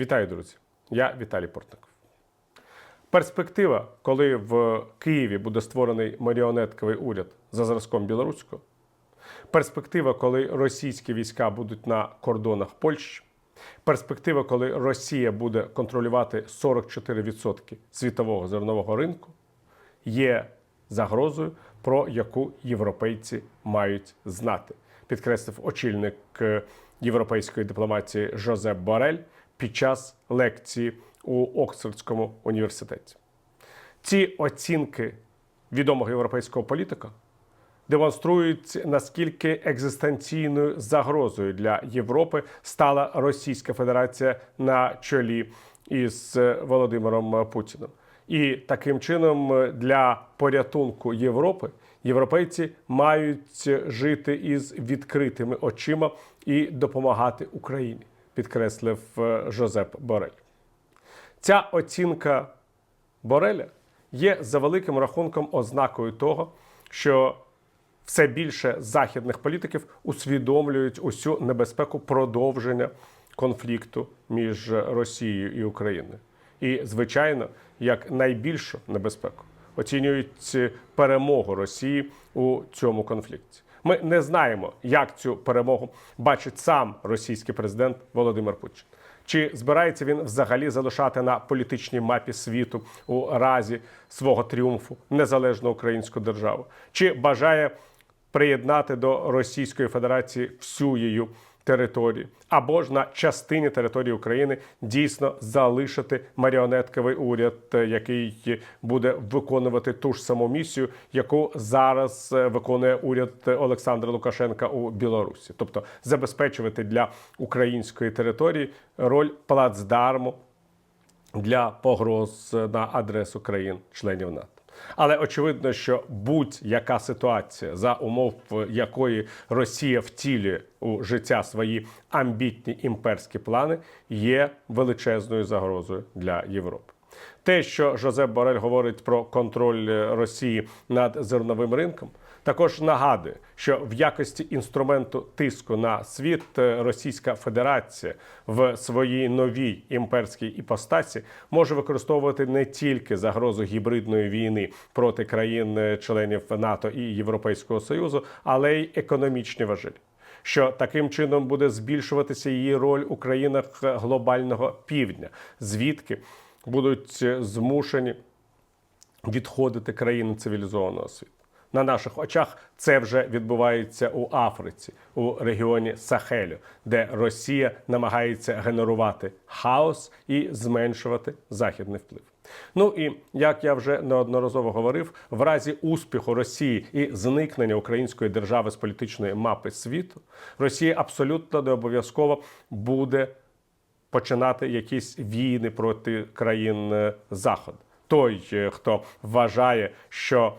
Вітаю, друзі! Я Віталій Портников. Перспектива, коли в Києві буде створений маріонетковий уряд за зразком білоруського, перспектива, коли російські війська будуть на кордонах Польщі, перспектива, коли Росія буде контролювати 44% світового зернового ринку, є загрозою, про яку європейці мають знати, підкреслив очільник е, європейської дипломатії Жозеп Борель під час лекції у Оксфордському університеті. Ці оцінки відомого європейського політика демонструють наскільки екзистенційною загрозою для Європи стала Російська Федерація на чолі із Володимиром Путіним. І таким чином для порятунку Європи європейці мають жити із відкритими очима і допомагати Україні, підкреслив е, Жозеп Борель. Ця оцінка Бореля є за великим рахунком ознакою того, що все більше західних політиків усвідомлюють усю небезпеку продовження конфлікту між Росією і Україною. І, звичайно, як найбільшу небезпеку оцінюють перемогу Росії у цьому конфлікті. Ми не знаємо, як цю перемогу бачить сам російський президент Володимир Путін. Чи збирається він взагалі залишати на політичній мапі світу у разі свого тріумфу незалежну українську державу? Чи бажає приєднати до Російської Федерації всю її територію, або ж на частині території України дійсно залишити маріонетковий уряд, е, який буде виконувати ту ж саму місію, яку зараз е, виконує уряд Олександра Лукашенка у Білорусі, тобто забезпечувати для української території роль плацдарму для погроз на адресу країн-членів НАТО. Але очевидно, що будь-яка ситуація, за умов якої Росія втілює у життя свої амбітні імперські плани, є величезною загрозою для Європи. Те, що Жозеп Борель говорить про контроль Росії над зерновим ринком, також нагадує, що в якості інструменту тиску на світ е, Російська Федерація в своїй новій імперській іпостасі може використовувати не тільки загрозу гібридної війни проти країн-членів НАТО і Європейського Союзу, але й економічні важелі. Що таким чином буде збільшуватися її роль у країнах глобального півдня, звідки будуть змушені відходити країни цивілізованого світу. На наших очах це вже відбувається у Африці, у регіоні Сахелю, де Росія намагається генерувати хаос і зменшувати західний вплив. Ну і як я вже неодноразово говорив, в разі успіху Росії і зникнення української держави з політичної мапи світу, Росія абсолютно не обов'язково буде починати якісь війни проти країн е, Заходу. Той, е, хто вважає, що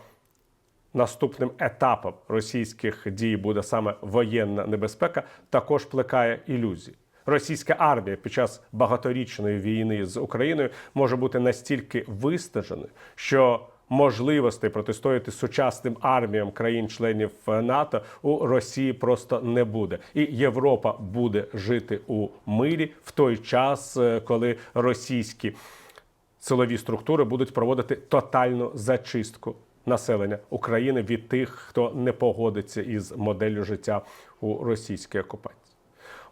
наступним етапом російських дій буде саме воєнна небезпека, також плекає ілюзії. Російська армія під час багаторічної війни з Україною може бути настільки вистаженою, що можливостей протистояти сучасним арміям країн-членів НАТО у Росії просто не буде, і Європа буде жити у мирі в той час, е, коли російські силові структури будуть проводити тотальну зачистку населення України від тих, хто не погодиться із моделлю життя у російській окупації.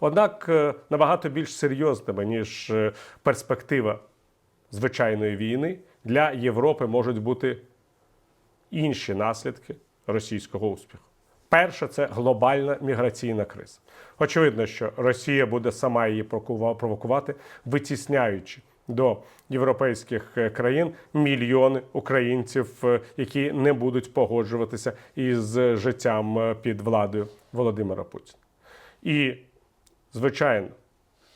Однак е, набагато більш серйозними ніж е, перспектива звичайної війни для Європи можуть бути інші наслідки російського успіху. Перше це глобальна міграційна криза. Очевидно, що Росія буде сама її провокувати, витісняючи до європейських е, країн мільйони українців, е, які не будуть погоджуватися із життям е, під владою Володимира Путіна. І, звичайно,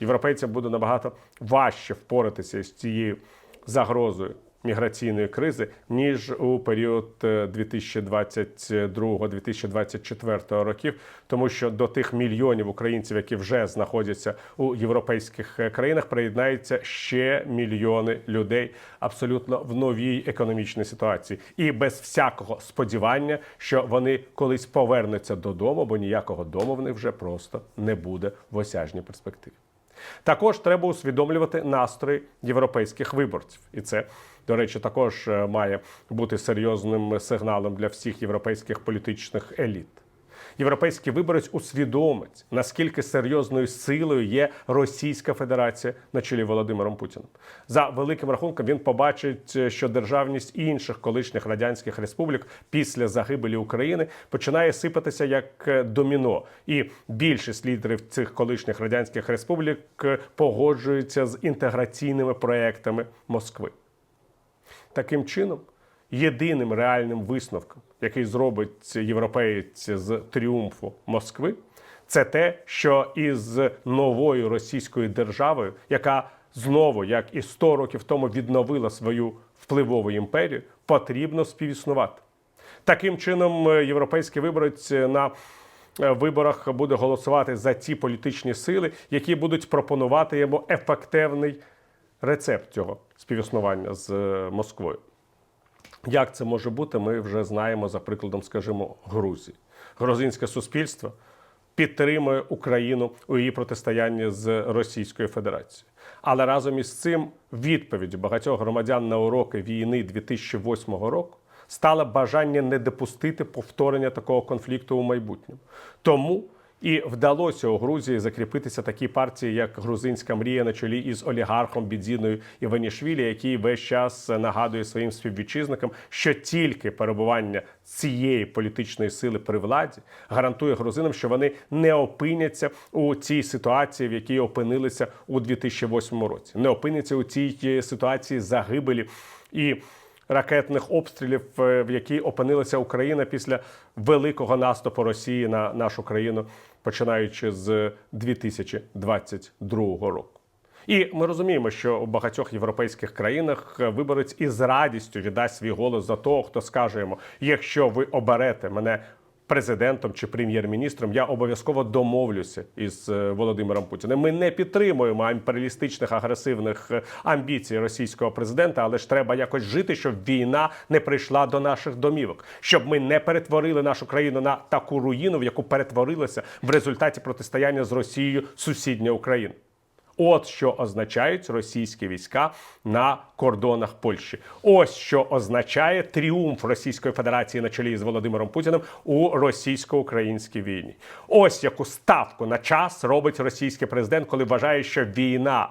європейцям буде набагато важче впоратися з цією загрозою міграційної кризи ніж у період 2022-2024 років, тому що до тих мільйонів українців, які вже знаходяться у європейських країнах, приєднаються ще мільйони людей абсолютно в новій економічній ситуації, і без всякого сподівання, що вони колись повернуться додому, бо ніякого дому в них вже просто не буде в осяжній перспективі. Також треба усвідомлювати настрої європейських виборців, і це, до речі, також е, має бути серйозним сигналом для всіх європейських політичних еліт. Європейський виборець усвідомить, наскільки серйозною силою є Російська Федерація на чолі Володимиром Путіним. За великим рахунком він побачить, що державність інших колишніх радянських республік після загибелі України починає сипатися як доміно, і більшість лідерів цих колишніх радянських республік погоджуються з інтеграційними проектами Москви. Таким чином, єдиним реальним висновком, який зробить європеєць з тріумфу Москви, це те, що із новою російською державою, яка знову, як і 100 років тому, відновила свою впливову імперію, потрібно співіснувати. Таким чином, е, європейський виборець на е, виборах буде голосувати за ті політичні сили, які будуть пропонувати йому ефективний рецепт цього співіснування з е, Москвою. Як це може бути, ми вже знаємо за прикладом, скажімо, Грузії. Грузинське суспільство підтримує Україну у її протистоянні з Російською Федерацією. Але разом із цим відповідь багатьох громадян на уроки війни 2008 року стало бажання не допустити повторення такого конфлікту у майбутньому. Тому і вдалося у Грузії закріпитися такі партії, як Грузинська мрія на чолі із олігархом Бідзіною Іванішвілі, який весь час нагадує своїм співвітчизникам, що тільки перебування цієї політичної сили при владі гарантує грузинам, що вони не опиняться у цій ситуації, в якій опинилися у 2008 році, не опиняться у цій ситуації загибелі. І ракетних обстрілів, е, в якій опинилася Україна після великого наступу Росії на нашу країну, починаючи з 2022 року. І ми розуміємо, що у багатьох європейських країнах виборець із радістю віддасть свій голос за того, хто скаже йому: якщо ви оберете мене президентом чи прем'єр-міністром, я обов'язково домовлюся із е, Володимиром Путіним. Ми не підтримуємо імперіалістичних агресивних е, амбіцій російського президента, але ж треба якось жити, щоб війна не прийшла до наших домівок, щоб ми не перетворили нашу країну на таку руїну, в яку перетворилася в результаті протистояння з Росією сусідня Україна. От що означають російські війська на кордонах Польщі. Ось що означає тріумф Російської Федерації на чолі з Володимиром Путіним у російсько-українській війні. Ось яку ставку на час робить російський президент, коли вважає, що війна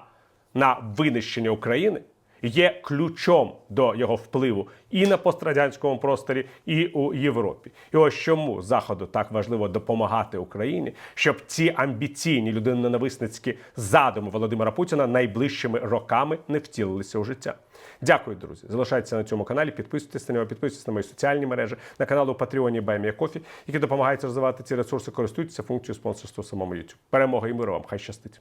на винищення України є ключом до його впливу і на пострадянському просторі, і у Європі. І ось чому заходу так важливо допомагати Україні, щоб ці амбіційні людиноненависницькі задуми Володимира Путіна найближчими роками не втілилися у життя. Дякую, друзі. Залишайтеся на цьому каналі, підписуйтесь на нього, підписуйтесь на мої соціальні мережі, на канал у Патреоні Баймія Кофі, які допомагають розвивати ці ресурси, користуйтеся функцією спонсорства самому YouTube. Перемога і миру вам! Хай щастить!